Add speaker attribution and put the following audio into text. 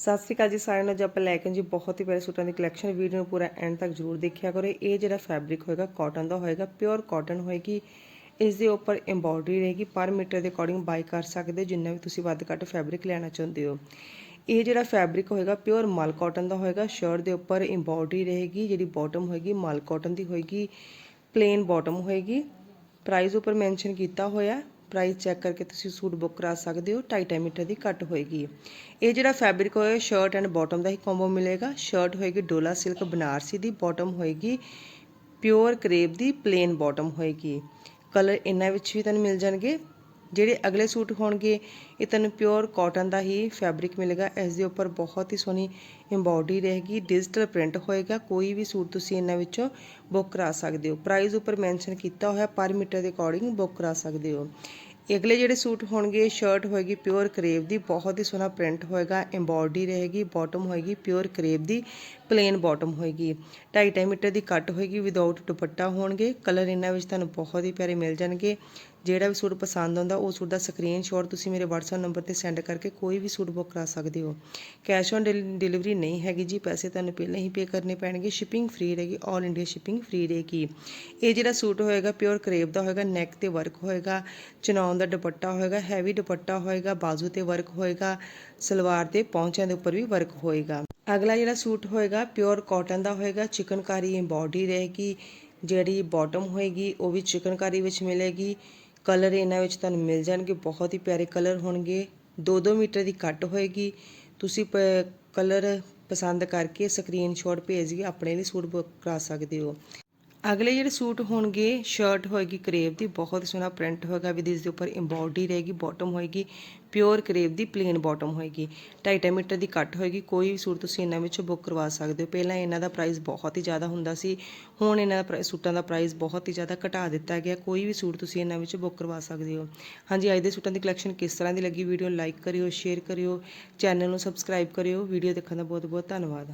Speaker 1: ਸਤਿ ਸ਼੍ਰੀ ਅਕਾਲ ਜੀ ਸਾਰਿਆਂ ਨੂੰ। ਅੱਜ ਆਪਾਂ ਲੈ ਕੇ ਜੀ ਬਹੁਤ ਹੀ ਪਿਆਰੇ ਸੂਟਾਂ ਦੀ ਕਲੈਕਸ਼ਨ ਵੀਡੀਓ ਨੂੰ ਪੂਰਾ ਐਂਡ ਤੱਕ ਜ਼ਰੂਰ ਦੇਖਿਆ ਕਰੋ। ਇਹ ਜਿਹੜਾ ਫੈਬਰਿਕ ਹੋਏਗਾ ਕਾਟਨ ਦਾ ਹੋਏਗਾ ਪਿਓਰ ਕਾਟਨ ਹੋਏਗੀ। ਇਸ ਦੇ ਉੱਪਰ ਐਮਬੋਡਰੀ ਰਹੇਗੀ। ਪਰ ਮੀਟਰ ਦੇ ਅਕੋਰਡਿੰਗ ਬਾਈ ਕਰ ਸਕਦੇ ਹੋ ਜਿੰਨਾ ਵੀ ਤੁਸੀਂ ਵੱਧ ਘੱਟ ਫੈਬਰਿਕ ਲੈਣਾ ਚਾਹੁੰਦੇ ਹੋ। ਇਹ ਜਿਹੜਾ ਫੈਬਰਿਕ ਹੋਏਗਾ ਪਿਓਰ ਮਲ ਕਾਟਨ ਦਾ ਹੋਏਗਾ। ਸ਼ਰਟ ਦੇ ਉੱਪਰ ਐਮਬੋਡਰੀ ਰਹੇਗੀ, ਜਿਹੜੀ ਬਾਟਮ ਹੋਏਗੀ ਮਲ ਕਾਟਨ ਦੀ ਹੋਏਗੀ। ਪਲੇਨ ਬਾਟਮ ਹੋਏਗੀ। ਪ੍ਰਾਈਸ ਉੱਪਰ ਮੈਂਸ਼ਨ ਕੀਤਾ ਹੋਇਆ। ਪ੍ਰਾਈਸ ਚੈੱਕ ਕਰਕੇ ਤੁਸੀਂ ਸੂਟ ਬੁੱਕ ਕਰਾ ਸਕਦੇ ਹੋ 2.5 ਮੀਟਰ ਦੀ ਕੱਟ ਹੋਏਗੀ। ਇਹ ਜਿਹੜਾ ਫੈਬਰਿਕ ਹੋਇਆ ਸ਼ਰਟ ਐਂਡ ਬਾਟਮ ਦਾ ਹੀ ਕੰਬੋ ਮਿਲੇਗਾ। ਸ਼ਰਟ ਹੋਏਗੀ ਡੋਲਾ ਸਿਲਕ ਬਨਾਰਸੀ ਦੀ ਬਾਟਮ ਹੋਏਗੀ ਪਿਓਰ ਕਰੇਪ ਦੀ ਪਲੇਨ ਬਾਟਮ ਹੋਏਗੀ। ਕਲਰ ਇਹਨਾਂ ਵਿੱਚ ਵੀ ਤੁਹਾਨੂੰ ਮਿਲ ਜਾਣਗੇ। ਜਿਹੜੇ ਅਗਲੇ ਸੂਟ ਹੋਣਗੇ, ਇਹ ਤੁਹਾਨੂੰ ਪਿਓਰ ਕਾਟਨ ਦਾ ਹੀ ਫੈਬਰਿਕ ਮਿਲੇਗਾ। ਇਸ ਦੇ ਉੱਪਰ ਬਹੁਤ ਹੀ ਸੋਹਣੀ ਐਮਬੋਡਰੀ ਰਹੇਗੀ ਡਿਜੀਟਲ ਪ੍ਰਿੰਟ ਹੋਏਗਾ। ਕੋਈ ਵੀ ਸੂਟ ਤੁਸੀਂ ਇਹਨਾਂ ਵਿੱਚੋਂ ਬੁੱਕ ਕਰਾ ਸਕਦੇ ਹੋ। ਪ੍ਰਾਈਸ ਉੱਪਰ ਮੈਂਸ਼ਨ ਕੀਤਾ ਹੋਇਆ ਪਰ ਮੀਟਰ ਦੇ ਅਕੋਰਡਿੰਗ ਬੁੱਕ ਕਰਾ ਸਕਦੇ ਹੋ। ਅਗਲੇ ਜਿਹੜੇ ਸੂਟ ਹੋਣਗੇ ਸ਼ਰਟ ਹੋਏਗੀ ਪਿਓਰ ਕਰੇਵ ਦੀ, ਬਹੁਤ ਹੀ ਸੋਹਣਾ ਪ੍ਰਿੰਟ ਹੋਏਗਾ ਐਮਬੋਡਰੀ ਰਹੇਗੀ ਬਾਟਮ ਹੋਏਗੀ ਪਿਓਰ ਕਰੇਵ ਦੀ ਪਲੇਨ ਬਾਟਮ ਹੋਏਗੀ। 2.5 ਮੀਟਰ ਦੀ ਕੱਟ ਹੋਏਗੀ ਵਿਦਆਊਟ ਦੁਪੱਟਾ ਹੋਣਗੇ। ਕਲਰ ਇਹਨਾਂ ਵਿੱਚ ਤੁਹਾਨੂੰ ਬਹੁਤ ਹੀ ਪਿਆਰੇ ਮਿਲ ਜਾਣਗੇ। ਜਿਹੜਾ ਵੀ ਸੂਟ ਪਸੰਦ ਆਉਂਦਾ, ਉਹ ਸੂਟ ਦਾ ਸਕਰੀਨਸ਼ਾਟ ਤੁਸੀਂ ਮੇਰੇ WhatsApp ਨੰਬਰ ਤੇ ਸੈਂਡ ਕਰਕੇ ਕੋਈ ਵੀ ਸੂਟ ਬੁੱਕ ਕਰਾ ਸਕਦੇ ਹੋ। ਕੈਸ਼ ਔਨ ਡਿਲੀਵਰੀ ਨਹੀਂ ਹੈਗੀ ਜੀ, ਪੈਸੇ ਤੁਹਾਨੂੰ ਪਹਿਲਾਂ ਹੀ ਪੇ ਕਰਨੇ ਪੈਣਗੇ ਸ਼ਿਪਿੰਗ ਫ੍ਰੀ ਰਹੇਗੀ 올 ਇੰਡੀਆ ਸ਼ਿਪਿੰਗ ਫ੍ਰੀ ਰਹੇਗੀ। ਇਹ ਜਿਹੜਾ ਸੂਟ ਹੋਏਗਾ ਪਿਓਰ ਕਰੇਪ ਦਾ ਹੋਏਗਾ ਨੈਕ ਤੇ ਵਰਕ ਹੋਏਗਾ ਚਨੌਨ ਦਾ ਦੁਪੱਟਾ ਹੋਏਗਾ ਹੈਵੀ ਦੁਪੱਟਾ ਹੋਏਗਾ, ਬਾਜ਼ੂ ਤੇ ਵਰਕ ਹੋਏਗਾ, ਸਲਵਾਰ ਤੇ ਪੌਂਚਿਆਂ ਦੇ ਉੱਪਰ ਵੀ ਵਰਕ ਹੋਏਗਾ। ਅਗਲਾ ਜਿਹੜਾ ਸੂਟ ਹੋਏਗਾ ਪਿਓਰ ਕਾਟਨ ਦਾ ਹੋਏਗਾ, ਚਿਕਨਕਾਰੀ ਐਮਬੋਡੀ ਰਹੇਗੀ, ਜਿਹੜੀ ਬਾਟਮ ਹੋਏਗੀ, ਉਹ ਵੀ ਚਿਕਨਕਾਰੀ ਵਿੱਚ ਮਿਲੇਗੀ। ਕਲਰ ਇਹਨਾਂ ਵਿੱਚ ਤੁਹਾਨੂੰ ਮਿਲ ਜਾਣਗੇ, ਬਹੁਤ ਹੀ ਪਿਆਰੇ ਕਲਰ ਹੋਣਗੇ। 2-2 ਮੀਟਰ ਦੀ ਕੱਟ ਹੋਏਗੀ। ਤੁਸੀਂ ਕਲਰ ਪਸੰਦ ਕਰਕੇ ਸਕਰੀਨਸ਼ਾਟ ਭੇਜ ਕੇ ਆਪਣੇ ਲਈ ਸੂਟ ਬੁੱਕ ਕਰਾ ਸਕਦੇ ਹੋ। ਅਗਲੇ ਜਿਹੜੇ ਸੂਟ ਹੋਣਗੇ ਸ਼ਰਟ ਹੋਏਗੀ ਕਰੇਵ ਦੀ, ਬਹੁਤ ਸੋਹਣਾ ਪ੍ਰਿੰਟ ਹੋਏਗਾ ਵਿਦ ਇਸ ਦੇ ਉੱਪਰ ਐਮਬੋਡਰੀ ਰਹੇਗੀ ਬਾਟਮ ਹੋਏਗੀ ਪਿਓਰ ਕਰੇਵ ਦੀ ਪਲੇਨ ਬਾਟਮ ਹੋਏਗੀ। 2.5 ਮੀਟਰ ਦੀ ਕੱਟ ਹੋਏਗੀ, ਕੋਈ ਵੀ ਸੂਟ ਤੁਸੀਂ ਇਹਨਾਂ ਵਿੱਚੋਂ ਬੁੱਕ ਕਰਵਾ ਸਕਦੇ ਹੋ। ਪਹਿਲਾਂ ਇਹਨਾਂ ਦਾ ਪ੍ਰਾਈਸ ਬਹੁਤ ਹੀ ਜ਼ਿਆਦਾ ਹੁੰਦਾ ਸੀ, ਹੁਣ ਇਹਨਾਂ ਦਾ ਪ੍ਰਾਈਸ ਸੂਟਾਂ ਦਾ ਪ੍ਰਾਈਸ ਬਹੁਤ ਹੀ ਜ਼ਿਆਦਾ ਘਟਾ ਦਿੱਤਾ ਗਿਆ, ਕੋਈ ਵੀ ਸੂਟ ਤੁਸੀਂ ਇਹਨਾਂ ਵਿੱਚੋਂ ਬੁੱਕ ਕਰਵਾ ਸਕਦੇ ਹੋ। ਹਾਂਜੀ, ਅੱਜ ਦੇ ਸੂਟਾਂ ਦੀ ਕਲੈਕਸ਼ਨ ਕਿਸ ਤਰ੍ਹਾਂ ਦੀ ਲੱਗੀ? ਵੀਡੀਓ ਲਾਈਕ ਕਰਿਓ ਸ਼ੇਅਰ ਕਰਿਓ ਚੈਨਲ ਨੂੰ ਸਬਸਕ੍ਰਾਈਬ ਕਰਿਓ। ਵੀਡੀਓ ਦੇਖਣ ਦਾ ਬਹੁਤ ਬਹੁਤ ਧੰਨਵਾਦ।